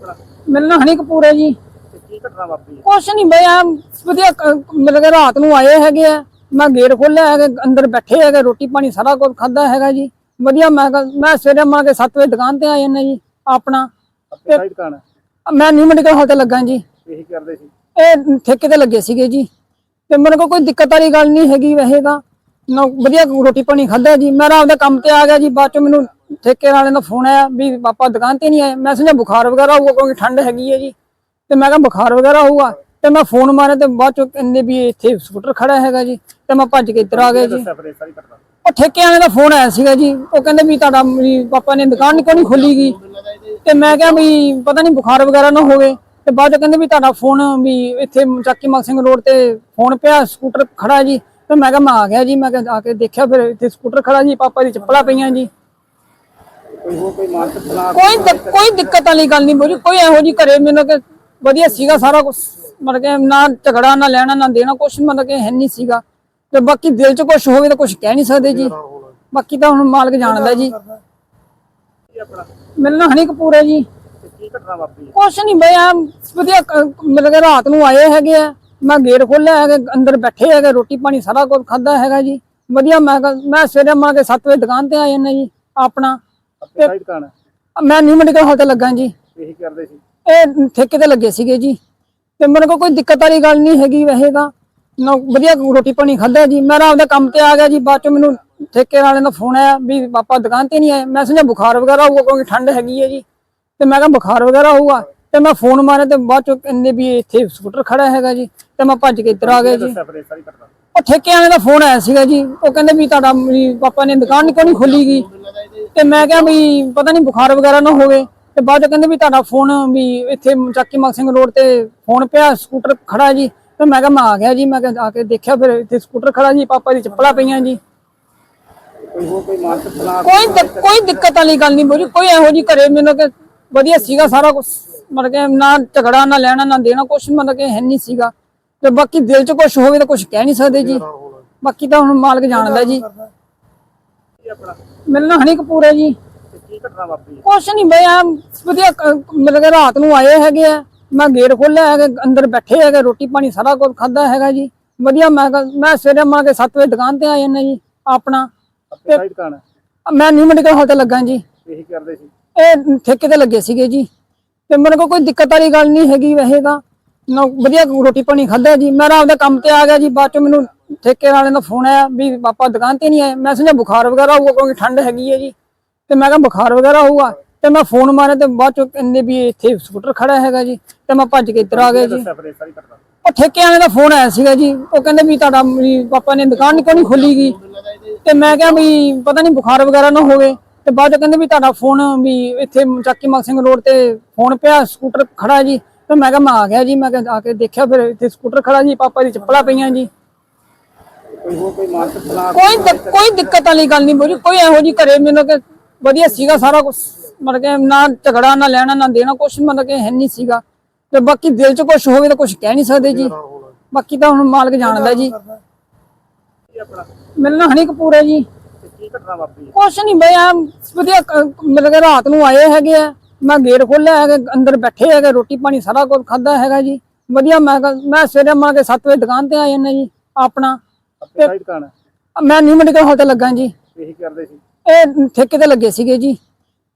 ਆਪਣਾ ਮਿਲਣਾ ਹਣੀ ਕਪੂਰ ਹੈ ਜੀ। ਤੇ ਕੀ ਘਟਨਾ ਵਾਪਰੀ ਹੈ ਕੁਛ ਨਹੀਂ ਬਈ ਆ ਵਧੀਆ ਕ- ਮਿਲ ਕੇ ਰਾਤ ਨੂੰ ਆਏ ਹੈਗੇ ਆ। ਮੈਂ ਗੇਟ ਖੋਲਿਆ ਹੈਗਾ ਅੰਦਰ ਬੈਠੇ ਹੈਗੇ ਰੋਟੀ ਪਾਣੀ ਸਾਰਾ ਕੁਝ ਖਾਦਾ ਹੈਗਾ ਜੀ। ਵਧੀਆ ਮੈਂ ਕਿਹਾ- ਮੈਂ ਸਵੇਰੇ ਮਾਂ ਕੇ 7 ਵਜੇ ਦੁਕਾਨ ਤੇ ਆ ਜਾਂਦਾ ਜੀ ਆਪਣਾ। ਆਪਣੀ ਸਾਈਡ ਦੁਕਾਨ ਹੈ ਮੈਂ ਨਿਊ ਮੈਡੀਕਲ ਹਾਲ ਤੇ ਲੱਗਾ ਜੀ। ਇਹੀ ਕਰਦੇ ਸੀ? ਇਹ ਠੇਕੇ ਤੇ ਲੱਗੇ ਸੀਗੇ ਜੀ। ਤੇ ਮੇਰੇ ਕੋਲ ਕੋਈ ਦਿੱਕਤ ਵਾਲੀ ਗੱਲ ਨਹੀਂ ਹੈਗੀ ਵੈਸੇਗਾ ਨਾ ਵਧੀਆ ਰੋਟੀ ਪਾਣੀ ਖਾਦਾ ਜੀ। ਮੈਂ ਆਪਦਾ ਕੰਮ ਤੇ ਆ ਗਿਆ ਜੀ। ਬਾਅਦ ਚ ਮੈਨੂੰ ਠੇਕੇ ਵਾਲੇ ਦਾ ਫੋਨ ਆਇਆ ਵੀ ਪਾਪਾ ਦੁਕਾਨ ਤੇ ਨਹੀਂ ਆਏ। ਮੈਂ ਸਮਝਿਆ ਬੁਖਾਰ ਵਗੈਰਾ ਹੋਊਗਾ ਕਿਉਂਕਿ ਠੰਡ ਹੈਗੀ ਹੈ ਜੀ। ਤੇ ਮੈਂ ਕਿਹਾ ਬੁਖਾਰ ਵਗੈਰਾ ਹੋਊਗਾ। ਤੇ ਮੈਂ ਫੋਨ ਮਾਰਿਆ ਤੇ ਬਾਅਦ ਚ ਕਹਿੰਦੇ ਵੀ ਇੱਥੇ ਸਕੂਟਰ ਖੜਾ ਹੈਗਾ ਜੀ। ਤੇ ਮੈਂ ਭੱਜ ਕੇ ਇੱਧਰ ਆ ਗਿਆ ਜੀ। ਉਹ ਠੇਕੇ ਵਾਲੇ ਦਾ ਫੋਨ ਆਇਆ ਸੀਗਾ ਜੀ। ਉਹ ਕਹਿੰਦੇ ਵੀ ਤੁਹਾਡਾ ਵੀ ਪਾਪਾ ਨੇ ਦੁਕਾਨ ਕਿਉਂ ਨਹੀਂ ਖੋਲੀ ਗਈ ਤੇ ਮੈਂ ਕਿਹਾ ਵੀ ਪਤਾ ਨਹੀਂ ਬੁਖਾਰ ਵਗੈਰਾ ਨਾ ਹੋਵੇ। ਤੇ ਬਾਅਦ ਚ ਕਹਿੰਦੇ ਵੀ ਤੁਹਾਡਾ ਫੋਨ ਵੀ ਇੱਥੇ ਚੱਕੀ ਮਲ ਸਿੰਘ ਰੋਡ ਤੇ ਫੋਨ ਪਿਆ ਸਕੂਟਰ ਖੜਾ ਜੀ। ਤੇ ਮੈਂ ਕਿਹਾ ਮੈਂ ਆ ਗਿਆ ਜੀ, ਮੈਂ ਕਿਹਾ ਆ ਕੇ ਦੇਖਿਆ ਫਿਰ ਇੱਥੇ ਸਕੂਟਰ ਖੜਾ ਜੀ, ਪਾਪਾ ਦੀ ਚੱਪਲਾਂ ਪਈਆਂ ਜੀ। ਕੋਈ ਹੋਰ ਕੋਈ ਦਿੱਕਤ ਵਾਲੀ ਗੱਲ ਨਹੀਂ ਬੋਲੀ, ਕੋਈ ਇਹੋ ਜੀ ਘਰੇ ਮੈਨੂੰ ਕਿ ਵਧੀਆ ਸੀਗਾ ਸਾਰਾ ਕੁਝ ਮਤਲਬ ਕਿ ਨਾ ਝਗੜਾ, ਨਾ ਲੈਣਾ, ਨਾ ਦੇਣਾ, ਕੁਛ ਮਤਲਬ ਕਿ ਹੈ ਨਹੀਂ ਸੀਗਾ। ਤੇ ਬਾਕੀ ਦਿਲ 'ਚ ਕੁਝ ਹੋਵੇ ਤਾਂ ਕੁਝ ਕਹਿ ਨਹੀਂ ਸਕਦੇ ਜੀ। ਬਾਕੀ ਤਾਂ ਹੁਣ ਮਾਲਕ ਜਾਣਦਾ ਜੀ। ਮਿਲਣਾ ਹਣੀ ਕਪੂਰ ਹੈ ਜੀ। ਕੁਛ ਨਹੀਂ ਬਈ ਆ ਵਧੀਆ ਕ- ਮਿਲ ਕੇ ਰਾਤ ਨੂੰ ਆਏ ਹੈਗੇ ਆ। ਮੈਂ ਗੇਟ ਖੋਲਿਆ ਹੈਗਾ ਅੰਦਰ ਬੈਠੇ ਹੈਗੇ ਰੋਟੀ ਪਾਣੀ ਸਾਰਾ ਕੁਝ ਖਾਦਾ ਹੈਗਾ ਜੀ। ਵਧੀਆ ਮੈਂ ਕਿਹਾ- ਮੈਂ ਸਵੇਰੇ ਮਾਂ ਕੇ 7 ਵਜੇ ਦੁਕਾਨ ਤੇ ਆ ਜਾਂਦਾ ਜੀ ਆਪਣਾ। ਆਪਣੀ ਸਾਈਡ ਦੁਕਾਨ ਹੈ ਮੈਂ ਨਿਊ ਮੈਡੀਕਲ ਹਾਲ ਤੇ ਲੱਗਾ ਜੀ। ਇਹੀ ਕਰਦੇ ਸੀ? ਇਹ ਠੇਕੇ ਤੇ ਲੱਗੇ ਸੀਗੇ ਜੀ। ਤੇ ਮੇਰੇ ਕੋਲ ਕੋਈ ਦਿੱਕਤ ਵਾਲੀ ਗੱਲ ਨਹੀਂ ਹੈਗੀ ਵੈਸੇਗਾ ਨਾ ਵਧੀਆ ਰੋਟੀ ਪਾਣੀ ਖਾਦਾ ਜੀ। ਮੈਂ ਆਪਦਾ ਕੰਮ ਤੇ ਆ ਗਿਆ ਜੀ ਬਾਅਦ ਚ ਮੈਨੂੰ ਠੇਕੇ ਵਾਲੇ ਦਾ ਫੋਨ ਆਇਆ ਵੀ ਪਾਪਾ ਦੁਕਾਨ ਤੇ ਨਹੀਂ ਆਏ। ਮੈਂ ਸਮਝਿਆ ਬੁਖਾਰ ਵਗੈਰਾ ਹੋਊਗਾ ਕਿਉਂਕਿ ਠੰਡ ਹੈਗੀ ਹੈ ਜੀ। ਤੇ ਮੈਂ ਕਿਹਾ ਬੁਖਾਰ ਵਗੈਰਾ ਹੋਊਗਾ। ਤੇ ਮੈਂ ਫੋਨ ਮਾਰਿਆ ਤੇ ਬਾਅਦ ਚ ਕਹਿੰਦੇ ਵੀ ਇੱਥੇ ਸਕੂਟਰ ਖੜਾ ਹੈਗਾ ਜੀ ਤੇ ਮੈਂ ਭੱਜ ਕੇ ਇੱਧਰ ਆ ਗਿਆ ਜੀ। ਸਾਰੀ ਉਹ ਠੇਕੇ ਵਾਲੇ ਦਾ ਫੋਨ ਆਇਆ ਸੀਗਾ ਜੀ ਉਹ ਕਹਿੰਦੇ ਵੀ ਤੁਹਾਡਾ ਵੀ ਪਾਪਾ ਨੇ ਦੁਕਾਨ ਕਿਉਂ ਨਹੀਂ ਖੋਲੀ ਗਈ ਤੇ ਮੈਂ ਕਿਹਾ ਵੀ ਪਤਾ ਨਹੀਂ ਬੁਖਾਰ ਵਗੈਰਾ ਨਾ ਹੋਵੇ। ਤੇ ਬਾਅਦ ਚ ਕਹਿੰਦੇ ਵੀ ਤੁਹਾਡਾ ਫੋਨ ਵੀ ਇੱਥੇ ਚੱਕੀ ਮਲ ਸਿੰਘ ਰੋਡ ਤੇ ਫੋਨ ਪਿਆ ਸਕੂਟਰ ਖੜਾ ਜੀ। ਤੇ ਮੈਂ ਕਿਹਾ ਮੈਂ ਆ ਗਿਆ ਜੀ ਮੈਂ ਕਿਹਾ ਆ ਕੇ ਦੇਖਿਆ ਫਿਰ ਇੱਥੇ ਸਕੂਟਰ ਖੜਾ ਜੀ ਪਾਪਾ ਦੀ ਚੱਪਲਾਂ ਪਈਆਂ ਜੀ। ਕੋਈ ਦਿਕ- ਕੋਈ ਦਿੱਕਤ ਵਾਲੀ ਗੱਲ ਨਹੀਂ ਬੋਲੀ ਕੋਈ ਇਹੋ ਜੀ ਘਰੇ ਮੈਨੂੰ ਕਿ ਵਧੀਆ ਸੀਗਾ ਸਾਰਾ ਕੁਝ ਮਤਲਬ ਕਿ ਨਾ ਝਗੜਾ ਨਾ ਲੈਣਾ ਨਾ ਦੇਣਾ ਕੁਝ ਮਤਲਬ ਕਿ ਹੈ ਨਹੀਂ ਸੀਗਾ। ਤੇ ਬਾਕੀ ਦਿਲ 'ਚ ਕੁਝ ਹੋਵੇ ਤਾਂ ਕੁਝ ਕਹਿ ਨਹੀਂ ਸਕਦੇ ਜੀ। ਬਾਕੀ ਤਾਂ ਹੁਣ ਮਾਲਕ ਜਾਣਦਾ ਜੀ। ਮਿਲਣਾ ਹਣੀ ਕਪੂਰ ਜੀ। ਕੁਛ ਨਹੀਂ ਬਈ ਆ ਵਧੀਆ ਮਿਲ ਕੇ ਰਾਤ ਨੂੰ ਆਏ ਹੈਗੇ ਆ। ਮੈਂ ਗੇਟ ਖੋਲਿਆ ਹੈਗਾ ਅੰਦਰ ਬੈਠੇ ਹੈਗੇ ਰੋਟੀ ਪਾਣੀ ਸਾਰਾ ਕੁਝ ਖਾਦਾ ਹੈਗਾ ਜੀ। ਵਧੀਆ ਮੈਂ ਮੈਂ ਸਵੇਰੇ ਮਾਂ ਕੇ 7 ਵਜੇ ਦੁਕਾਨ ਤੇ ਆ ਜਾਂਦਾ ਜੀ ਆਪਣਾ। ਮੈਂ ਨਿਊ ਮੈਡੀਕਲ ਹਾਲ ਤੇ ਲੱਗਾ ਜੀ। ਇਹੀ ਕਰਦੇ ਸੀ? ਇਹ ਠੇਕੇ ਤੇ ਲੱਗੇ ਸੀਗੇ ਜੀ। ਤੇ ਮੇਰੇ ਕੋਲ ਕੋਈ ਦਿੱਕਤ ਵਾਲੀ ਗੱਲ ਨਹੀਂ ਹੈਗੀ ਵੈਸੇਗਾ ਨਾ ਵਧੀਆ ਰੋਟੀ ਪਾਣੀ ਖਾਦਾ ਜੀ। ਮੈਂ ਆਪਦਾ ਕੰਮ ਤੇ ਆ ਗਿਆ ਜੀ। ਬਾਅਦ ਚ ਮੈਨੂੰ ਠੇਕੇ ਵਾਲੇ ਦਾ ਫੋਨ ਆਇਆ ਵੀ ਪਾਪਾ ਦੁਕਾਨ ਤੇ ਨਹੀਂ ਆਏ। ਮੈਂ ਸਮਝਿਆ ਬੁਖਾਰ ਵਗੈਰਾ ਹੋਊਗਾ ਕਿਉਂਕਿ ਠੰਡ ਹੈਗੀ ਹੈ ਜੀ। ਤੇ ਮੈਂ ਕਿਹਾ ਬੁਖਾਰ ਵਗੈਰਾ ਹੋਊਗਾ। ਤੇ ਮੈਂ ਫੋਨ ਮਾਰਿਆ ਤੇ ਬਾਅਦ ਚ ਕਹਿੰਦੇ ਵੀ ਇੱਥੇ ਸਕੂਟਰ ਖੜਾ ਹੈਗਾ ਜੀ। ਤੇ ਮੈਂ ਭੱਜ ਕੇ ਇੱਧਰ ਆ ਗਿਆ ਜੀ। ਉਹ ਠੇਕੇ ਵਾਲੇ ਦਾ ਫੋਨ ਆਇਆ ਸੀਗਾ ਜੀ। ਉਹ ਕਹਿੰਦੇ ਵੀ ਤੁਹਾਡਾ ਵੀ ਪਾਪਾ ਨੇ ਦੁਕਾਨ ਕਿਉਂ ਨਹੀਂ ਖੋਲੀ ਗਈ ਤੇ ਮੈਂ ਕਿਹਾ ਵੀ ਪਤਾ ਨਹੀਂ ਬੁਖਾਰ ਵਗੈਰਾ ਨਾ ਹੋਵੇ। ਤੇ ਬਾਅਦ ਚ ਕਹਿੰਦੇ ਵੀ ਤੁਹਾਡਾ ਫੋਨ ਵੀ ਇੱਥੇ ਚੱਕੀ ਮਲ ਸਿੰਘ ਰੋਡ ਤੇ ਫੋਨ ਪਿਆ ਸਕੂਟਰ ਖੜਾ ਜੀ। ਤੇ ਮੈਂ ਕਿਹਾ, ਮੈਂ ਆ ਗਿਆ ਜੀ, ਮੈਂ ਕਿਹਾ, ਆ ਕੇ ਦੇਖਿਆ, ਫਿਰ ਇੱਥੇ ਸਕੂਟਰ ਖੜਾ ਜੀ, ਪਾਪਾ ਦੀ ਚੱਪਲਾਂ ਪਈਆਂ ਜੀ। ਕੋਈ ਹੋਰ ਕੋਈ ਦਿੱਕਤ ਵਾਲੀ ਗੱਲ ਨਹੀਂ ਬੋਲੀ, ਕੋਈ ਇਹੋ ਜੀ ਘਰੇ ਮੈਨੂੰ ਕਿ ਵਧੀਆ ਸੀਗਾ ਸਾਰਾ ਕੁਝ ਮਤਲਬ ਕਿ ਨਾ ਝਗੜਾ, ਨਾ ਲੈਣਾ, ਨਾ ਦੇਣਾ, ਕੁਛ ਮਤਲਬ ਕਿ ਹੈ ਨਹੀਂ ਸੀਗਾ। ਤੇ ਬਾਕੀ ਦਿਲ 'ਚ ਕੁਝ ਹੋਵੇ ਤਾਂ ਕੁਝ ਕਹਿ ਨਹੀਂ ਸਕਦੇ ਜੀ। ਬਾਕੀ ਤਾਂ ਹੁਣ ਮਾਲਕ ਜਾਣਦਾ ਜੀ। ਕੀ ਆਪਣਾ ਮਿਲਣਾ ਹਣੀ ਕਪੂਰ ਹੈ ਜੀ। ਕੀ ਘਟਨਾ ਵਾਪਰੀ ਕੁਛ ਨਹੀਂ ਬਈ ਆ ਵਧੀਆ ਕ- ਮਿਲ ਕੇ ਰਾਤ ਨੂੰ ਆਏ ਹੈਗੇ ਆ। ਮੈਂ ਗੇਟ ਖੋਲਿਆ ਹੈਗਾ ਅੰਦਰ ਬੈਠੇ ਹੈਗੇ ਰੋਟੀ ਪਾਣੀ ਸਾਰਾ ਕੁਝ ਖਾਦਾ ਹੈਗਾ ਜੀ। ਵਧੀਆ ਮੈਂ ਕਿਹਾ- ਮੈਂ ਸਵੇਰੇ ਮਾਂ ਕੇ 7 ਵਜੇ ਦੁਕਾਨ ਤੇ ਆ ਜਾਂਦਾ ਜੀ ਆਪਣਾ। ਆਪਣੀ ਸਾਈਡ ਦੁਕਾਨ ਹੈ? ਮੈਂ ਨਿਊ ਮੈਡੀਕਲ ਹਾਲ ਤੇ ਲੱਗਾ ਜੀ। ਇਹੀ ਕਰਦੇ ਸੀ? ਇਹ ਠੇਕੇ ਤੇ ਲੱਗੇ ਸੀਗੇ ਜੀ।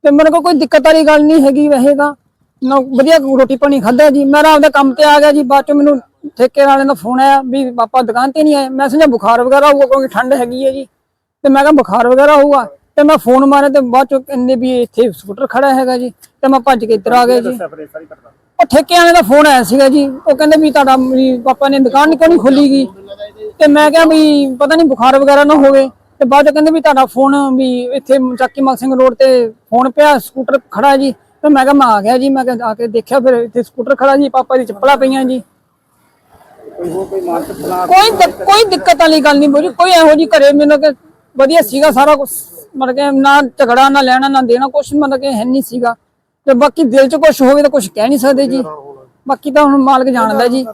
ਤੇ ਮੇਰੇ ਕੋਲ ਕੋਈ ਦਿੱਕਤ ਵਾਲੀ ਗੱਲ ਨਹੀਂ ਹੈਗੀ ਵੈਸੇਗਾ ਨਾ ਵਧੀਆ ਰੋਟੀ ਪਾਣੀ ਖਾਦਾ ਜੀ। ਮੈਂ ਆਪਦਾ ਕੰਮ ਤੇ ਆ ਗਿਆ ਜੀ ਬਾਅਦ ਚ ਮੈਨੂੰ ਠੇਕੇ ਵਾਲੇ ਦਾ ਫੋਨ ਆਇਆ ਵੀ ਪਾਪਾ ਦੁਕਾਨ ਤੇ ਨਹੀਂ ਆਏ। ਮੈਂ ਸਮਝਿਆ ਬੁਖਾਰ ਵਗੈਰਾ ਹੋਊਗਾ ਕਿਉਂਕਿ ਠੰਡ ਹੈਗੀ ਹੈ ਜੀ। ਤੇ ਮੈਂ ਕਿਹਾ ਬੁਖਾਰ ਵਗੈਰਾ ਹੋਊਗਾ ਤੇ ਮੈਂ ਫੋਨ ਮਾਰਿਆ ਤੇ ਬਾਅਦ ਚ ਕਹਿੰਦੇ ਵੀ ਇੱਥੇ ਸਕੂਟਰ ਖੜਾ ਹੈਗਾ ਜੀ ਤੇ ਮੈਂ ਭੱਜ ਕੇ ਇੱਧਰ ਆ ਗਿਆ ਜੀ। ਉਹ ਠੇਕੇ ਵਾਲੇ ਦਾ ਫੋਨ ਆਇਆ ਸੀਗਾ ਜੀ। ਉਹ ਕਹਿੰਦੇ ਵੀ ਤੁਹਾਡਾ ਵੀ ਪਾਪਾ ਨੇ ਦੁਕਾਨ ਕਿਉਂ ਨਹੀਂ ਖੋਲੀ ਗਈ ਤੇ ਮੈਂ ਕਿਹਾ ਵੀ ਪਤਾ ਨਹੀਂ ਬੁਖਾਰ ਵਗੈਰਾ ਨਾ ਹੋਵੇ। ਤੇ ਬਾਅਦ ਚ ਕਹਿੰਦੇ ਵੀ ਤੁਹਾਡਾ ਫੋਨ ਵੀ ਇੱਥੇ ਚੱਕੀ ਮਲ ਸਿੰਘ ਰੋਡ ਤੇ ਫੋਨ ਪਿਆ ਸਕੂਟਰ ਖੜਾ ਜੀ। ਤੇ ਮੈਂ ਕਿਹਾ ਮੈਂ ਆ ਗਿਆ ਜੀ ਮੈਂ ਕਿਹਾ ਆ ਕੇ ਦੇਖਿਆ ਫਿਰ ਇੱਥੇ ਸਕੂਟਰ ਖੜਾ ਜੀ ਪਾਪਾ ਦੀ ਚੱਪਲਾਂ ਪਈਆਂ ਜੀ। ਕੋਈ ਕੋਈ ਦਿੱਕਤ ਵਾਲੀ ਗੱਲ ਨਹੀਂ ਬੋਲੀ ਕੋਈ ਇਹੋ ਜੀ ਘਰੇ ਮੈਨੂੰ ਕਿ ਵਧੀਆ ਸੀਗਾ, ਸਾਰਾ ਕੁਝ ਮਤਲਬ ਕਿ ਨਾ ਝਗੜਾ, ਨਾ ਲੈਣਾ, ਨਾ ਦੇਣਾ ਕੁਝ ਮਤਲਬ ਕਿ ਹੈ ਨਹੀਂ ਸੀਗਾ। ਤੇ ਬਾਕੀ ਦਿਲ 'ਚ ਕੁਝ ਹੋਵੇ ਤਾਂ ਕੁਝ ਕਹਿ ਨਹੀਂ ਸਕਦੇ ਜੀ। ਬਾਕੀ ਤਾਂ ਹੁਣ ਮਾਲਕ ਜਾਣਦਾ ਜੀ।